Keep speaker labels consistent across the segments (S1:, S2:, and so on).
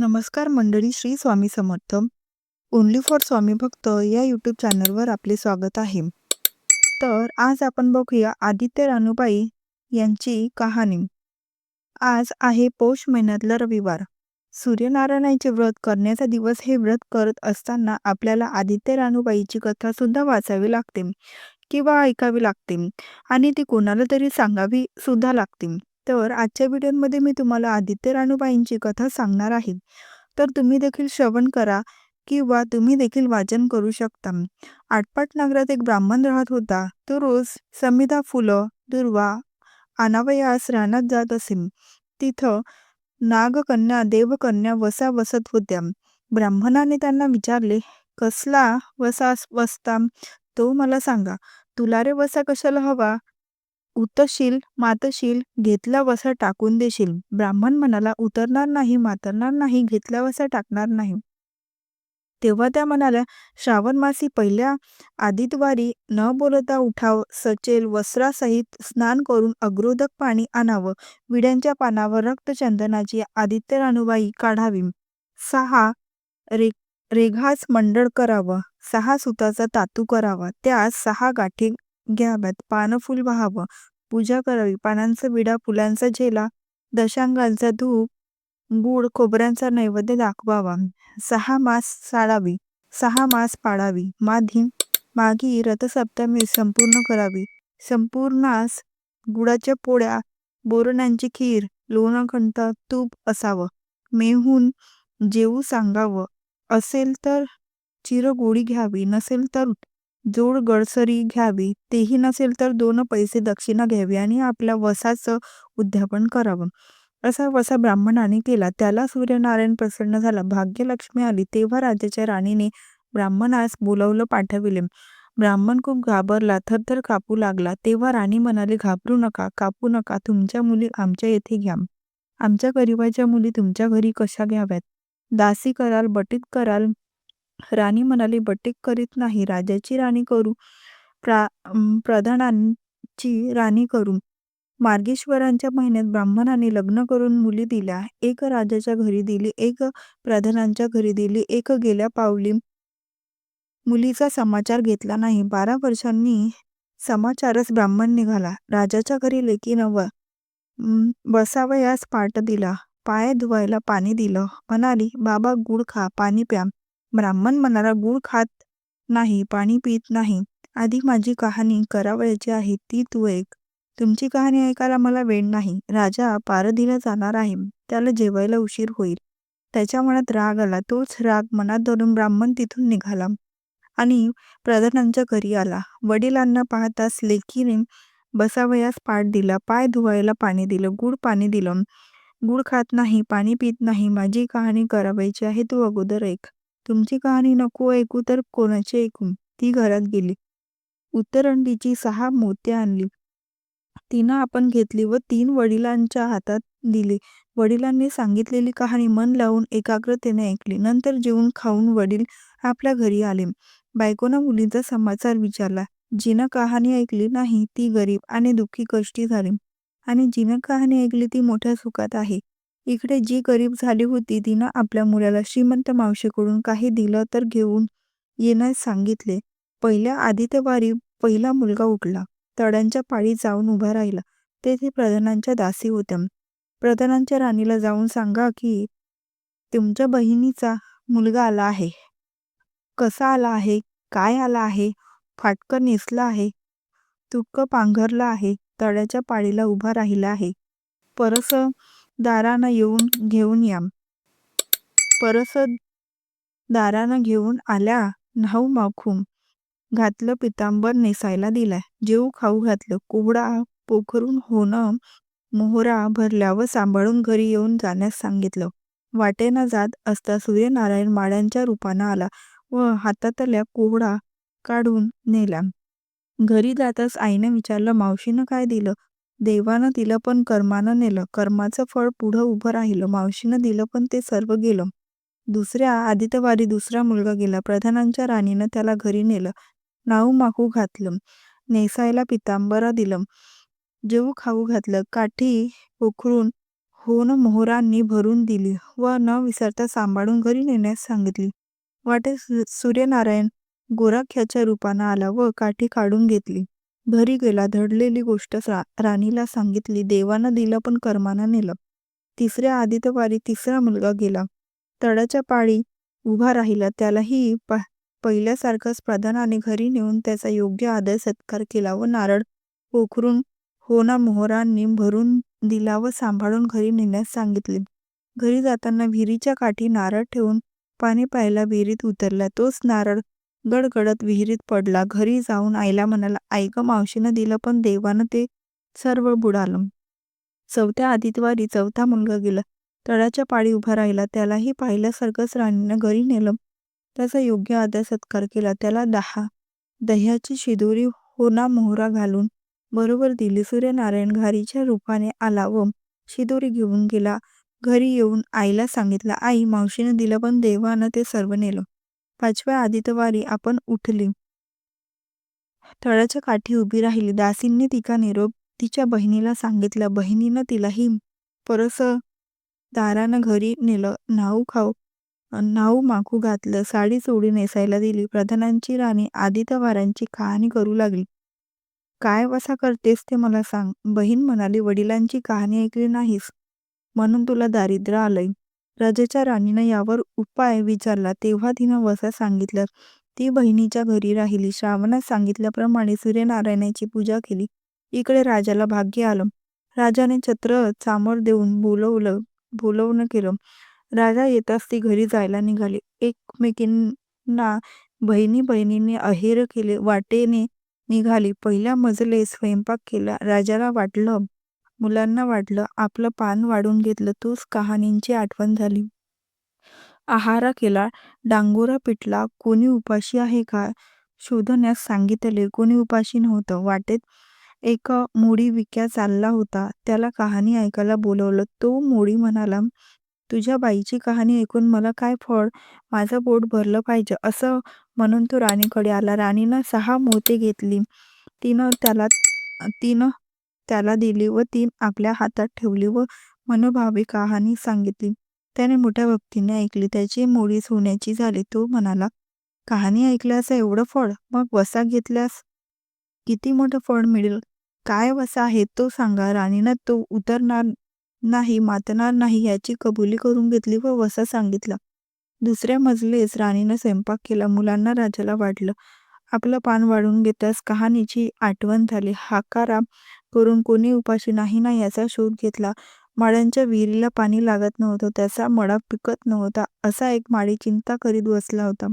S1: नमस्कार मंडळी Shri Swami Samarth. Only for Swami भक्त या यूट्यूब चॅनलवर आपले स्वागत आहे. तर आज आपण बघूया आदित्य रानूबाई यांची कहाणी. आज आहे पौष महिन्यातला रविवार. सूर्यनारायणाचे व्रत करण्याचा दिवस हे व्रत करत असताना आपल्याला आदित्य रानूबाईची कथा सुद्धा वाचावी लागते किंवा ऐकावी लागते आणि ती कोणाला तरी सांगावी सुद्धा लागते. तर आजच्या व्हिडिओमध्ये मी तुम्हाला आदित्य रानूबाईंची कथा सांगणार आहे. तर तुम्ही देखील श्रवण करा किंवा तुम्ही देखील वाचन करू शकता. आटपाट नगरात एक ब्राह्मण राहत होता. तो रोज समिधा फुलं दुर्वा अनावयास रानात जात असे. तिथं नागकन्या देवकन्या वसा वसत होत्या. ब्राह्मणाने त्यांना विचारले कसला वसा वसता? तो मला सांगा. तुला रे वसा कशाला हवा? उतशील मातशील घेतला वसा टाकून देशील. ब्राह्मण म्हणाला उतरणार नाही मातरणार नाही घेतला वसा टाकणार नाही. तेव्हा त्या म्हणाल्या श्रावण मासी पहिल्या आदितवारी न बोलता उठाव सचेल वस्त्रासहित स्नान करून अग्रोदक पाणी आणावं. विड्यांच्या पानावर रक्तचंदनाची आदित्य राणुबाई काढावी. सहा रे रेघास मंडळ करावं. सहा सुताचा तातू करावा. त्यास सहा गाठी घ्याव्यात. पानं फुल व्हावं. पूजा करावी. पानांचा विडा फुलांचा झेला दशांगांचा धूप गूळ खोबऱ्यांचा नैवेद्य दाखवावा. सहा मास साळावी सहा मास पाळावी माधी मागी रथसप्तमी संपूर्ण करावी. संपूर्णास गुळाच्या पोळ्या बोरणांची खीर लोणखंड तूप असावं. मेहून जेऊ सांगावं. असेल तर चिरगोळी घ्यावी. नसेल तर जोड गडसरी घ्यावी. तेही नसेल तर दोन पैसे दक्षिणा घ्यावी आणि आपल्या वसाचं उद्यापन करावं. असा वसा ब्राह्मणाने केला. त्याला सूर्यनारायण प्रसन्न झाला. भाग्यलक्ष्मी आली. तेव्हा राजाच्या राणीने ब्राह्मणास बोलवलं पाठविले. ब्राह्मण खूप घाबरला. थरथर कापू लागला. तेव्हा राणी म्हणाली घाबरू नका. कापू नका. तुमच्या मुली आमच्या येथे घ्या. आमच्या गरीबाच्या मुली तुमच्या घरी कशा घ्याव्यात? दासी कराल बटीत कराल राणी म्हणाली बटीक करीत नाही राजाची राणी करू प्रा प्रधानांची राणी करू. मार्गेश्वरांच्या महिन्यात ब्राह्मणाने लग्न करून मुली दिल्या एक राजाच्या घरी दिली एक प्रधानांच्या घरी दिली एक गेल्या पावली. मुलीचा समाचार घेतला नाही. बारा वर्षांनी समाचारच ब्राह्मण निघाला. राजाच्या घरी लेकी नव बसावयास पाठ दिला. पाय धुवायला पाणी दिलं. म्हणाली बाबा गुड खा पाणी प्या. ब्राह्मण म्हणाला गुळ खात नाही पाणी पित नाही. आधी माझी कहाणी करावयाची आहे ती तू ऐक. तुमची कहाणी ऐकायला मला वेळ नाही. राजा पारधीला जाणार आहे. त्याला जेवायला उशीर होईल. त्याच्या मनात राग आला. तोच राग मनात धरून ब्राह्मण तिथून निघाला आणि प्रधानांच्या घरी आला. वडिलांना पाहताच लेकीने बसावयास पाठ दिला. पाय धुवायला पाणी दिलं. गुड पाणी दिलं. गुड खात नाही पाणी पित नाही. माझी कहाणी करावायची आहे. तू अगोदर ऐक. तुमची कहाणी नको ऐकू तर कोणाची ऐकू? ती घरात गेली. उत्तरंडीची सहा मोत्या आणली. तिनं आपण घेतली व तीन वडिलांच्या हातात दिली. वडिलांनी सांगितलेली कहाणी मन लावून एकाग्रतेने ऐकली. नंतर जेवून खाऊन वडील आपल्या घरी आले. बायकोनं मुलीचा समाचार विचारला. जिनं कहाणी ऐकली नाही ती गरीब आणि दुःखी कष्टी झाली. आणि जिनं कहाणी ऐकली ती मोठ्या सुखात आहे. इकडे जी गरीब झाली होती तिनं आपल्या मुलाला श्रीमंत मावशीकडून काही दिलं तर घेऊन येण्यास सांगितले. पहिल्या आदित्यवारी पहिला मुलगा उठला. तळ्यांच्या पाळी जाऊन उभा राहिला. तेथे प्रधानांच्या दासी होत्या. प्रधानांच्या राणीला जाऊन सांगा की तुमच्या बहिणीचा मुलगा आला आहे. कसा आला आहे? काय आला आहे? फाटकं नेसला आहे. तुटकं पांघरलं आहे. तळ्याच्या पाळीला उभा राहिला आहे. परस दारानं येऊन घेऊन या. परस दारानं घेऊन आल्या न्हाऊ माखूम. घातलं पितांबर नेसायला दिलाय. जेऊ खाऊ घातलं. कोवडा पोखरून होणं मोहरा भरल्या व सांभाळून घरी येऊन जाण्यास सांगितलं. वाटेनं जात असता सूर्यनारायण माड्यांच्या रूपानं आला व हातातल्या कोवडा काढून नेला. घरी जाताच आईनं विचारलं मावशीनं काय दिलं? देवानं दिलं पण कर्मानं नेलं. कर्माचं फळ पुढं उभं राहिलं. मावशीनं दिलं पण ते सर्व गेलं. दुसऱ्या आदित्यवारी दुसरा मुलगा गेला. प्रधानांच्या राणीनं त्याला घरी नेलं. नाऊ माखू घातलं. नेसायला पितांबरा दिलं. जेऊ खाऊ घातलं. काठी पोखरून होऊन मोहरांनी भरून दिली व न विसरता सांभाळून घरी नेण्यास सांगितली. वाटेत सूर्यनारायण गोरख्याच्या रूपानं आला व काठी काढून घेतली. घरी गेला धडलेली गोष्ट राणीला सांगितली देवानं दिलं पण कर्मानं नेलं. तिसऱ्या आदित्यवारी तिसरा मुलगा गेला. तळाच्या पाळी उभा राहिला त्यालाही प पहिल्यासारखंच प्रधानाने घरी नेऊन त्याचा योग्य आदर सत्कार केला व नारळ पोखरून होना मोहरांनी भरून दिला व सांभाळून घरी नेण्यास सांगितले. घरी जाताना विहिरीच्या काठी नारळ ठेवून पाणी पाहायला विहिरीत उतरला. तोच नारळ गडगडत विहिरीत पडला. घरी जाऊन आईला म्हणाला आई ग मावशीनं दिलं पण देवानं ते सर्व बुडालं. चौथ्या आदित्यवारी चौथा मुलगा गेला. तळाच्या पाळी उभा राहिला. त्यालाही पाहिल्यासारखंच राणीनं घरी नेलं. त्याचा योग्य आदर सत्कार केला. त्याला दहा. दह्याची शिदोरी होना मोहरा घालून बरोबर दिली. सूर्यनारायण घारीच्या रूपाने आला व शिदोरी घेऊन गेला. घरी येऊन आईला सांगितलं आई मावशीनं दिलं पण देवानं ते सर्व नेलं. पाचव्या आदित्यवारी आपण उठली. तळाच्या काठी उभी राहिली. दासींनी तिका निरोप तिच्या बहिणीला सांगितला. बहिणीनं तिलाही परस दारानं घरी नेलं. नाऊ खाऊ नाऊ माखू घातलं. साडी चोळी नेसायला दिली. प्रधानांची राणी आदित्यवारांची कहाणी करू लागली. काय वसा करतेस ते मला सांग. बहीण म्हणाली वडिलांची कहाणी ऐकली नाहीस. म्हणून तुला दारिद्र्य आलंय. राजाच्या राणीनं यावर उपाय विचारला. तेव्हा तिनं वसा सांगितलं. ती बहिणीच्या घरी राहिली. श्रावणात सांगितल्याप्रमाणे सूर्यनारायणाची पूजा केली. इकडे राजाला भाग्य आलं. राजाने छत्र चामर देऊन बोलवलं बोलवणं केलं. राजा येताच ती घरी जायला निघाली. एकमेकींना बहिणी बहिणींनी अहेर केले. वाटेने निघाली. पहिल्या मजले स्वयंपाक केला. राजाला वाटलं मुलांना वाटलं आपलं पान वाढून घेतलं तोच कहाणींची आठवण झाली. आहारा केला डांगोरा पिटला कोणी उपाशी आहे का शोधण्यास सांगितले कोणी उपाशी नव्हतं. वाटेत एक मोडी विक्या चालला होता. त्याला कहाणी ऐकायला बोलवलं. तो मोडी म्हणाला तुझ्या बाईची कहाणी ऐकून मला काय फळ? माझं पोट भरलं पाहिजे. असं म्हणून तो राणीकडे आला. राणीनं सहा मोते घेतली. तिनं त्याला तिनं त्याला दिली व ती आपल्या हातात ठेवली व मनोभावी कहाणी सांगितली. त्याने मोठ्या भक्तीने ऐकली. त्याची मोडी सोन्याची झाली. तो म्हणाला कहाणी ऐकल्यास एवढं फळ मग वसा घेतल्यास किती मोठं फळ मिळेल? काय वसा आहे तो सांगा. राणीनं तो उतरणार नाही मातणार नाही याची कबुली करून घेतली व वसा सांगितला. दुसऱ्या मजलेस राणीनं स्वयंपाक केला. मुलांना राजाला वाटलं आपलं पान वाढून घेताच कहाणीची आठवण झाली. हाकारा करून कोणी उपाशी नाही ना याचा शोध घेतला. माळ्यांच्या विहिरीला पाणी लागत नव्हतं त्याचा मळा पिकत नव्हता असा एक माळी चिंता करीत बसला होता.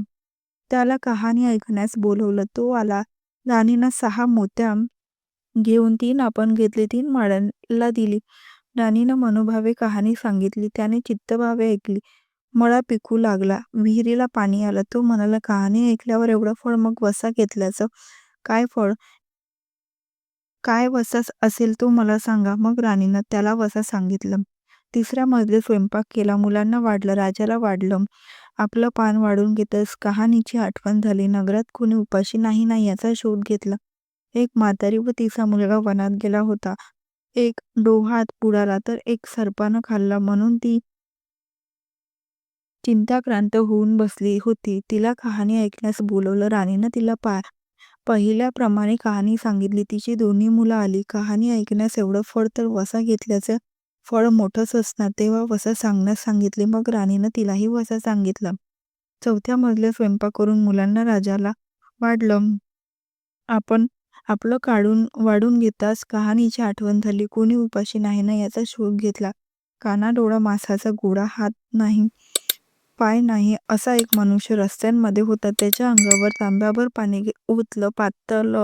S1: त्याला कहाणी ऐकण्यास बोलवलं. तो आला. राणीनं सहा मोत्या घेऊन तीन आपण घेतली तीन माळ्यांला दिली. राणीनं मनोभावे कहाणी सांगितली. त्याने चित्तभावे ऐकली. मळा पिकू लागला. विहिरीला पाणी आलं. तो म्हणाला कहाणी ऐकल्यावर एवढं फळ मग वसा घेतल्याचं? काय फळ? काय वसास असेल तो मला सांगा. मग राणीनं त्याला वसा सांगितलं. तिसऱ्या मजले स्वयंपाक केला. मुलांना वाढलं. राजाला वाढलं. आपलं पान वाढून घेतच कहाणीची आठवण झाली. नगरात कोणी उपाशी नाही ना याचा शोध घेतला. एक म्हातारी व तिचा मुलगा वनात गेला होता. एक डोहात बुडाला तर एक सर्पानं खाल्ला. म्हणून ती चिंताक्रांत होऊन बसली होती. तिला कहाणी ऐकण्यास बोलवलं. राणीनं तिला पा पहिल्याप्रमाणे कहाणी सांगितली. तिची दोन्ही मुलं आली. कहाणी ऐकण्यास एवढं फळ तर वसा घेतल्याचं फळ मोठंच असणार. तेव्हा वसा सांगण्यास सांगितले. मग राणीनं तिलाही वसा सांगितला. चौथ्या मजल्यात स्वयंपाक करून मुलांना राजाला वाढलं. आपण आपलं काढून वाढून घेताच कहाणीची आठवण झाली. कोणी उपाशी नाही ना याचा शोध घेतला. काना डोळा मासाचा गोडा हात नाही. पाय नाही असा एक मनुष्य रस्त्यांमध्ये होता. त्याच्या अंगावर तांब्याभर पाणी ओतलं पातळ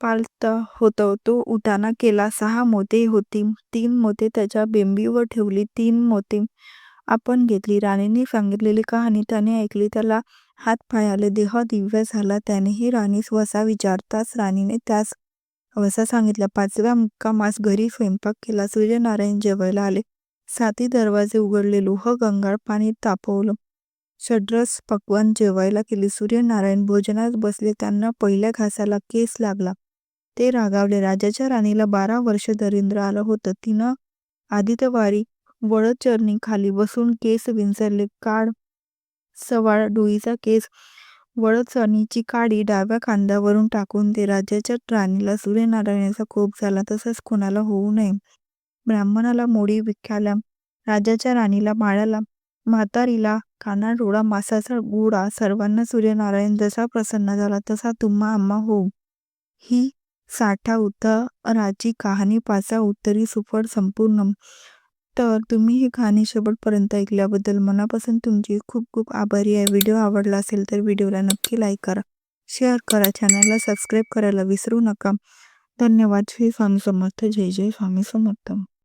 S1: पालत होतं. तो उताना केला. सहा मोते होती. तीन मोते त्याच्या बेंबीवर ठेवली. तीन मोते आपण घेतली. राणीने सांगितलेली कहाणी त्याने ऐकली. त्याला हात पाय आले देह दिव्य झाला. त्यानेही राणीस वसा विचारताच राणीने त्यास वसा सांगितला. पाचव्या मुक्कामास घरी स्वयंपाक केला. सूर्यनारायण जेवायला आले. साती दरवाजे उघडले लोह गंगाळ पाणी तापवलं. षड्रस पक्वान जेवायला केले. सूर्यनारायण भोजनात बसले. त्यांना पहिल्या घासाला केस लागला. ते रागावले. राजाच्या राणीला बारा वर्ष दरिद्र आलं होतं. तिनं आदित्यवारी वळद खाली बसून केस विंचरले. काळ सवाळ डोईचा केस वळचरणीची काडी डाव्या खांद्यावरून टाकून ते राजाच्या राणीला सूर्यनारायणाचा कोप झाला. तसाच कोणाला होऊ नये. ब्राह्मणाला मोडी विख्याला राजाच्या राणीला माळाला म्हातारीला कानाडोळा मासाचा गोडा सर्वांना सूर्यनारायण जसा प्रसन्न झाला तसा तुम्हा आम्हा हो. ही साठा उत्तराची कहाणी पाचा उत्तरी सुफळ संपूर्ण. तर तुम्ही ही कहाणी शेवटपर्यंत ऐकल्याबद्दल मनापासून तुमची खूप खूप आभारी आहे. व्हिडिओ आवडला असेल तर व्हिडिओला नक्की लाईक करा. शेअर करा. चॅनलला सबस्क्राईब करायला विसरू नका. धन्यवाद. श्री स्वामी समर्थ. जय जय स्वामी समर्थ.